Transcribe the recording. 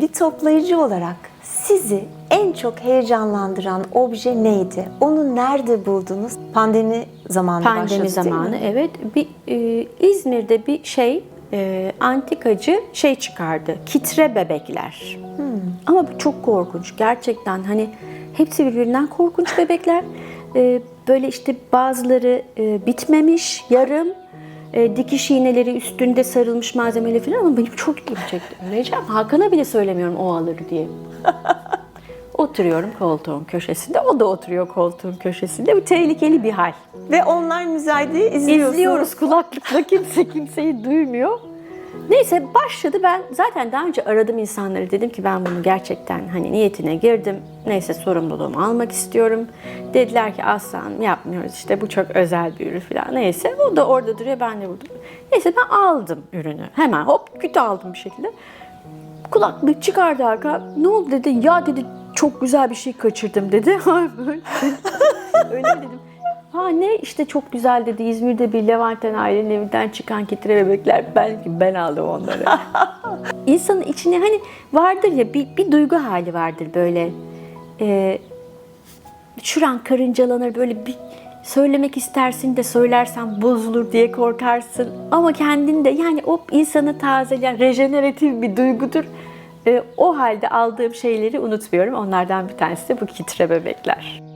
bir toplayıcı olarak sizi en çok heyecanlandıran obje neydi? Onu nerede buldunuz? Pandemi zamanı başladı Pandemi değil zamanı mi? evet. Bir e, İzmir'de bir şey e, antikacı şey çıkardı. Kitre bebekler. Hmm. Ama bu çok korkunç. Gerçekten hani hepsi birbirinden korkunç bebekler. E, böyle işte bazıları e, bitmemiş, yarım. E, dikiş iğneleri üstünde sarılmış malzemeli falan ama benim çok ilgimi çekti. Öleceğim. Hakan'a bile söylemiyorum o alır diye. Oturuyorum koltuğun köşesinde. O da oturuyor koltuğun köşesinde. Bu tehlikeli bir hal. Ve online müzayedeyi izliyorsunuz. İzliyoruz kulaklıkla kimse kimseyi duymuyor. Neyse başladı ben zaten daha önce aradım insanları dedim ki ben bunu gerçekten hani niyetine girdim. Neyse sorumluluğumu almak istiyorum. Dediler ki aslan yapmıyoruz işte bu çok özel bir ürün falan. Neyse o da orada duruyor ben de burada. Neyse ben aldım ürünü hemen hop küt aldım bir şekilde. Kulaklık çıkardı Hakan. Ne oldu dedi. Ya dedi çok güzel bir şey kaçırdım dedi. Öyle dedim. Ha ne işte çok güzel dedi. İzmir'de bir Levanten ailenin evinden çıkan kitre bebekler. Ben, ben aldım onları. İnsanın içine hani vardır ya bir, bir duygu hali vardır böyle. Ee, şuran karıncalanır böyle bir söylemek istersin de söylersen bozulur diye korkarsın. Ama kendinde yani o insanı tazeleyen, rejeneratif bir duygudur. Ee, o halde aldığım şeyleri unutmuyorum. Onlardan bir tanesi de bu kitre bebekler.